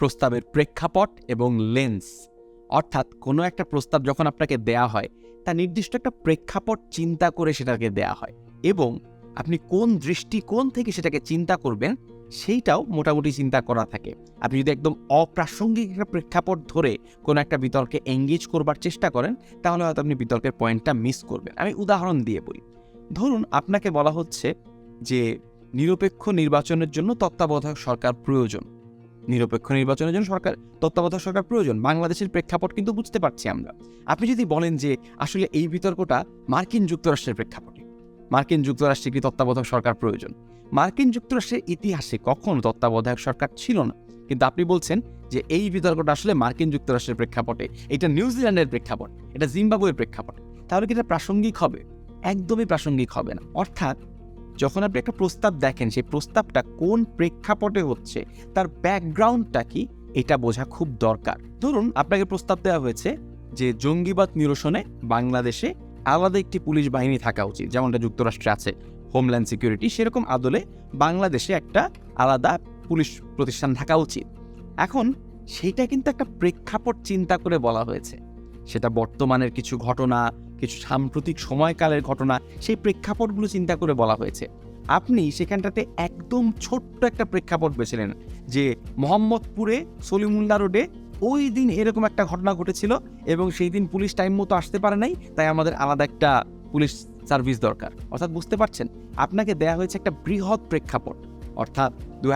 প্রস্তাবের প্রেক্ষাপট এবং লেন্স অর্থাৎ কোনো একটা প্রস্তাব যখন আপনাকে দেয়া হয়, তা নির্দিষ্ট একটা প্রেক্ষাপট চিন্তা করে সেটাকে দেয়া হয় এবং আপনি কোন দৃষ্টিকোণ থেকে সেটাকে চিন্তা করবেন, সেইটাও মোটামুটি চিন্তা করা থাকে। আপনি যদি একদম অপ্রাসঙ্গিক একটা প্রেক্ষাপট ধরে কোনো একটা বিতর্কে এঙ্গেজ করবার চেষ্টা করেন, তাহলে হয়তো আপনি বিতর্কের পয়েন্টটা মিস করবেন। আমি উদাহরণ দিয়ে বলি। ধরুন আপনাকে বলা হচ্ছে যে নিরপেক্ষ নির্বাচনের জন্য তত্ত্বাবধায়ক সরকার প্রয়োজন। নিরপেক্ষ নির্বাচনের জন্য সরকার, তত্ত্বাবধায়ক সরকার প্রয়োজন। বাংলাদেশের প্রেক্ষাপট কিন্তু বুঝতে পারছি আমরা। আপনি যদি বলেন যে আসলে এই বিতর্কটা মার্কিন যুক্তরাষ্ট্রের প্রেক্ষাপটে, মার্কিন যুক্তরাষ্ট্রে কি তত্ত্বাবধায়ক সরকার প্রয়োজন? মার্কিন যুক্তরাষ্ট্রের ইতিহাসে কখনো তত্ত্বাবধায়ক সরকার ছিল না। কিন্তু আপনি বলছেন যে এই বিতর্কটা আসলে মার্কিন যুক্তরাষ্ট্রের প্রেক্ষাপটে, এটা নিউজিল্যান্ডের প্রেক্ষাপট, এটা জিম্বাবুয়ের প্রেক্ষাপট। তাহলে কি এটা প্রাসঙ্গিক হবে? একদমই প্রাসঙ্গিক হবে না। অর্থাৎ যখন আপনি একটা প্রস্তাব দেখেন, সেই প্রস্তাবটা কোন প্রেক্ষাপটে হচ্ছে, তার ব্যাকগ্রাউন্ডটা কি, এটা বোঝা খুব দরকার। ধরুন, আপনাকে প্রস্তাব দেওয়া হয়েছে যে জঙ্গিবাদ নিরসনে বাংলাদেশে আলাদা একটি পুলিশ বাহিনী থাকা উচিত, যেমনটা যুক্তরাষ্ট্রে আছে হোমল্যান্ড সিকিউরিটি সেরকম আদলে বাংলাদেশে একটা আলাদা পুলিশ প্রতিষ্ঠান থাকা উচিত। এখন সেটা কিন্তু একটা প্রেক্ষাপট চিন্তা করে বলা হয়েছে। সেটা বর্তমানের কিছু ঘটনা কিছু সাম্প্রতিক সময়কালের ঘটনা সেই প্রেক্ষাপটগুলো চিন্তা করে বলা হয়েছে। আপনি সেখানটাতে একদম ছোট্ট একটা প্রেক্ষাপট বেছে নেন যে মোহাম্মদপুরে সলিমুল্লাহ রোডে ওই দিন এরকম একটা ঘটনা ঘটেছিল এবং সেই দিন পুলিশ টাইম মতো আসতে পারে নাই, তাই আমাদের আলাদা একটা পুলিশ সার্ভিস দরকার। অর্থাৎ বুঝতে পারছেন, আপনাকে দেয়া হয়েছে একটা বৃহৎ প্রেক্ষাপট। অর্থাৎ দু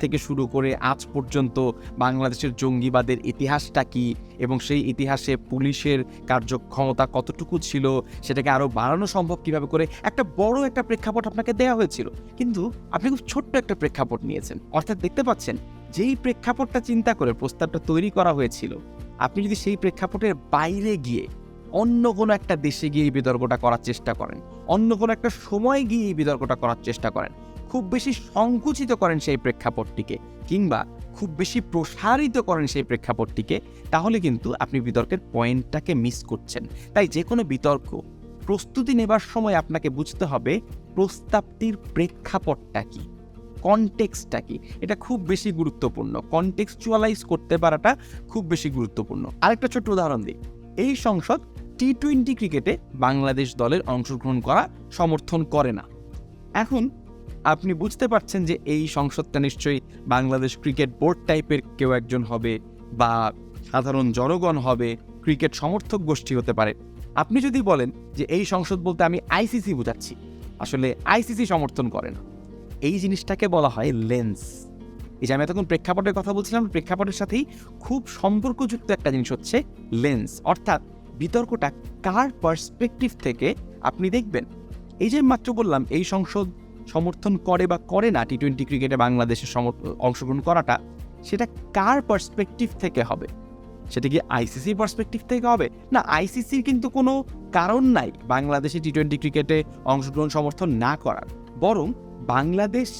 থেকে শুরু করে আজ পর্যন্ত বাংলাদেশের জঙ্গিবাদের ইতিহাসটা কি এবং সেই ইতিহাসে পুলিশের কার্যক্ষমতা কতটুকু ছিল, সেটাকে আরও বাড়ানো সম্ভব কীভাবে করে, একটা বড় একটা প্রেক্ষাপট আপনাকে দেওয়া হয়েছিল। কিন্তু আপনি খুব ছোট্ট একটা প্রেক্ষাপট নিয়েছেন। অর্থাৎ দেখতে পাচ্ছেন, যেই প্রেক্ষাপটটা চিন্তা করে প্রস্তাবটা তৈরি করা হয়েছিল, আপনি যদি সেই প্রেক্ষাপটের বাইরে গিয়ে অন্য কোনো একটা দেশে গিয়ে এই বিতর্কটা করার চেষ্টা করেন, অন্য কোনো একটা সময় গিয়ে এই বিতর্কটা করার চেষ্টা করেন খুব বেশি সংকুচিত করেন সেই প্রেক্ষাপটটিকে কিংবা খুব বেশি প্রসারিত করেন সেই প্রেক্ষাপটটিকে, তাহলে কিন্তু আপনি বিতর্কের পয়েন্টটাকে মিস করছেন। তাই যে কোনো বিতর্ক প্রস্তুতি নেবার সময় আপনাকে বুঝতে হবে প্রস্তাবটির প্রেক্ষাপটটা কি কনটেক্সটটা কি। এটা খুব বেশি গুরুত্বপূর্ণ। কনটেক্সচুয়ালাইজ করতে পারাটা খুব বেশি গুরুত্বপূর্ণ। আরেকটা ছোট্ট উদাহরণ দিই। এই সংসদ টি টোয়েন্টি ক্রিকেটে বাংলাদেশ দলের অংশগ্রহণ করা সমর্থন করে না। এখন আপনি বুঝতে পারছেন যে এই সংসদটা নিশ্চয়ই বাংলাদেশ ক্রিকেট বোর্ড টাইপের কেউ একজন হবে বা সাধারণ জনগণ হবে, ক্রিকেট সমর্থক গোষ্ঠী হতে পারে। আপনি যদি বলেন যে এই সংসদ বলতে আমি আইসিসি বোঝাচ্ছি, আসলে আইসিসি সমর্থন করে না। এই জিনিসটাকে বলা হয় লেন্স। এই যে আমি এতক্ষণ প্রেক্ষাপটের কথা বলছিলাম, প্রেক্ষাপটের সাথেই খুব সম্পর্কযুক্ত একটা জিনিস হচ্ছে লেন্স। অর্থাৎ বিতর্কটা কার পার্সপেক্টিভ থেকে আপনি দেখবেন? এই যে মাত্র বললাম, এই সংসদ সমর্থন করে বা করে না টি টোয়েন্টি ক্রিকেটে বাংলাদেশের অংশগ্রহণ করাটা, সেটা কার পার্সপেক্টিভ থেকে হবে? সেটা কি আইসিসির পার্সপেক্টিভ থেকে হবে? না আইসিসির কিন্তু কোনো কারণ নাই বাংলাদেশে টি টোয়েন্টি ক্রিকেটে অংশগ্রহণ সমর্থন না করার। বরং বাংলাদেশ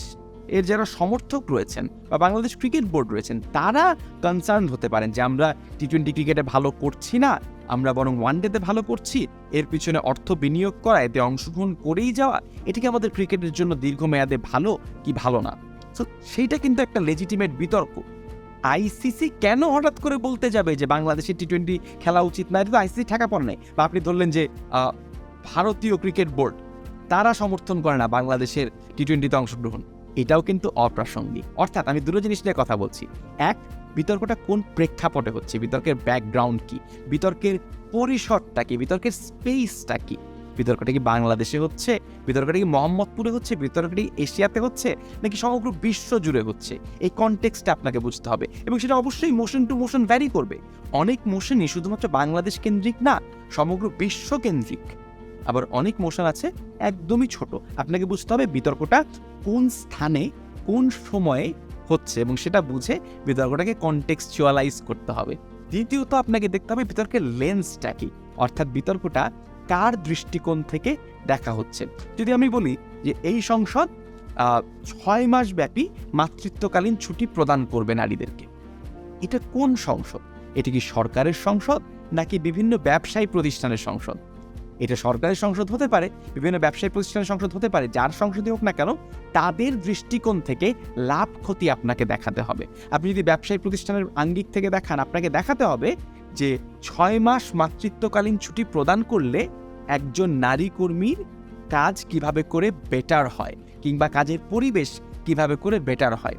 এর যারা সমর্থক রয়েছেন বা বাংলাদেশ ক্রিকেট বোর্ড রয়েছেন, তারা কনসার্ন হতে পারেন যে আমরা টি টোয়েন্টি ক্রিকেটে ভালো করছি না। আমরা বরং ওয়ানডেতে ভালো করছি, এর পিছনে অর্থ বিনিয়োগ করা এতে অংশগ্রহণ করেই যাওয়া এটা কি আমাদের ক্রিকেটের জন্য দীর্ঘমেয়াদে ভালো কি ভালো না? তো সেইটা কিন্তু একটা লেজিটিমেট বিতর্ক। আইসিসি কেন হঠাৎ করে বলতে যাবে যে বাংলাদেশের টি টোয়েন্টি খেলা উচিত না? এটা তো আইসিসি ঠেকা পড়ে নাই। বা আপনি ধরলেন যে ভারতীয় ক্রিকেট বোর্ড, তারা সমর্থন করে না বাংলাদেশের টি টোয়েন্টিতে অংশগ্রহণ। এটাও কিন্তু অপ্রাসঙ্গিক। অর্থাৎ আমি দুটো জিনিস নিয়ে কথা বলছি। এক, বিতর্কটা কোন প্রেক্ষাপটে হচ্ছে? বিতর্কের ব্যাকগ্রাউন্ড কি? বিতর্কের পরিসরটা কি? বিতর্কের স্পেসটা কি? বিতর্কটা কি বাংলাদেশে হচ্ছে? বিতর্কটা কি মোহাম্মদপুরে হচ্ছে? বিতর্কটা কি এশিয়াতে হচ্ছে? নাকি সমগ্র বিশ্ব জুড়ে হচ্ছে? এই কনটেক্সটটা আপনাকে বুঝতে হবে। এবং সেটা অবশ্যই মোশন টু মোশন ভ্যারি করবে। অনেক মোশনই শুধুমাত্র বাংলাদেশ কেন্দ্রিক না, সমগ্র বিশ্ব কেন্দ্রিক আবার অনেক মোশন আছে, একদমই ছোট। আপনাকে বুঝতে হবে বিতর্কটা কোন স্থানে, কোন সময়ে হচ্ছে এবং সেটা বুঝে বিতর্কটাকে কনটেক্সচুয়ালাইজ করতে হবে। দ্বিতীয়ত আপনাকে দেখতে হবে বিতর্কের লেন্সটা কি, অর্থাৎ বিতর্কটা কার দৃষ্টিকোণ থেকে দেখা হচ্ছে। যদি আমি বলি যে এই সংসদ ছয় মাস ব্যাপী মাতৃত্বকালীন ছুটি প্রদান করবে নারীদেরকে। এটা কোন সংসদ? এটা কি সরকারের সংসদ নাকি বিভিন্ন ব্যবসায়ী প্রতিষ্ঠানের সংসদ? এটা সরকারের সংসদ হতে পারে, বিভিন্ন ব্যবসায়ী প্রতিষ্ঠানের সংসদ হতে পারে, যার সংসদই হোক না কেন, তাদের দৃষ্টিকোণ থেকে লাভ ক্ষতি আপনাকে দেখাতে হবে। আপনি যদি ব্যবসায়ী প্রতিষ্ঠানের আঙ্গিক থেকে দেখান, আপনাকে দেখাতে হবে যে ছয় মাস মাতৃত্বকালীন ছুটি প্রদান করলে একজন নারী কর্মীর কাজ কীভাবে করে বেটার হয়, কিংবা কাজের পরিবেশ কীভাবে করে বেটার হয়।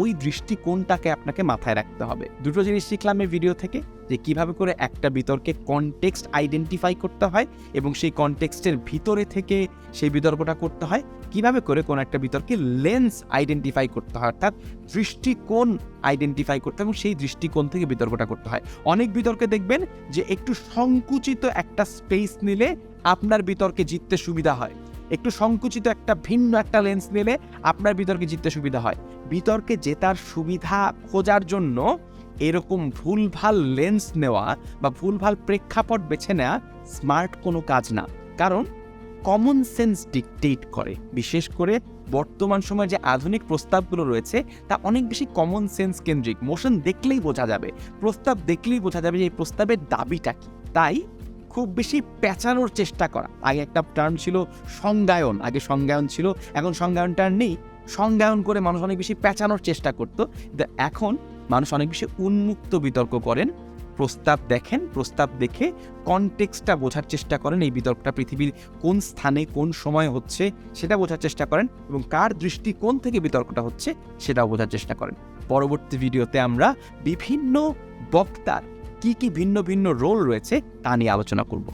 ওই দৃষ্টিকোণটাকে আপনাকে মাথায় রাখতে হবে। দুটো জিনিস শিখলাম এই ভিডিও থেকে, যে কীভাবে করে একটা বিতর্কে কনটেক্সট আইডেন্টিফাই করতে হয় এবং সেই কনটেক্সটের ভিতরে থেকে সেই বিতর্কটা করতে হয়। কীভাবে করে কোন একটা বিতর্কে লেন্স আইডেন্টিফাই করতে হয়, অর্থাৎ দৃষ্টিকোণ আইডেন্টিফাই করতে এবং সেই দৃষ্টিকোণ থেকে বিতর্কটা করতে হয়। অনেক বিতর্কে দেখবেন যে একটু সংকুচিত একটা স্পেস নিলে আপনার বিতর্কে জিততে সুবিধা হয়। একটু সংকুচিত একটা ভিন্ন একটা লেন্স নিলে আপনার বিতর্কে জিততে সুবিধা হয়। বিতর্কে জেতার সুবিধা খোঁজার জন্য এরকম ভুলভাল লেন্স নেওয়া বা ভুলভাল প্রেক্ষাপট বেছে নেওয়া স্মার্ট কোনো কাজ না। কারণ কমন সেন্স ডিকটেট করে। বিশেষ করে বর্তমান সময়ে যে আধুনিক প্রস্তাবগুলো রয়েছে, তা অনেক বেশি কমন সেন্স কেন্দ্রিক। মোশন দেখলেই বোঝা যাবে। প্রস্তাব দেখলেই বোঝা যাবে যে এই প্রস্তাবের দাবিটা কি। তাই খুব বেশি পেঁচানোর চেষ্টা করা। আগে একটা টার্ম ছিল সংজ্ঞায়ন, আগে সংজ্ঞায়ন ছিল, এখন সংজ্ঞায়নটা নেই। সংজ্ঞায়ন করে মানুষ অনেক বেশি পেঁচানোর চেষ্টা করতো। কিন্তু এখন মানুষ অনেক বেশি উন্মুক্ত বিতর্ক করেন, প্রস্তাব দেখেন, প্রস্তাব দেখে কনটেক্সটা বোঝার চেষ্টা করেন, এই বিতর্কটা পৃথিবীর কোন স্থানে, কোন সময় হচ্ছে সেটা বোঝার চেষ্টা করেন এবং কার দৃষ্টিকোণ থেকে বিতর্কটা হচ্ছে সেটাও বোঝার চেষ্টা করেন। পরবর্তী ভিডিওতে আমরা বিভিন্ন বক্তার কি কি ভিন্ন ভিন্ন রোল রয়েছে তা নিয়ে আলোচনা করব।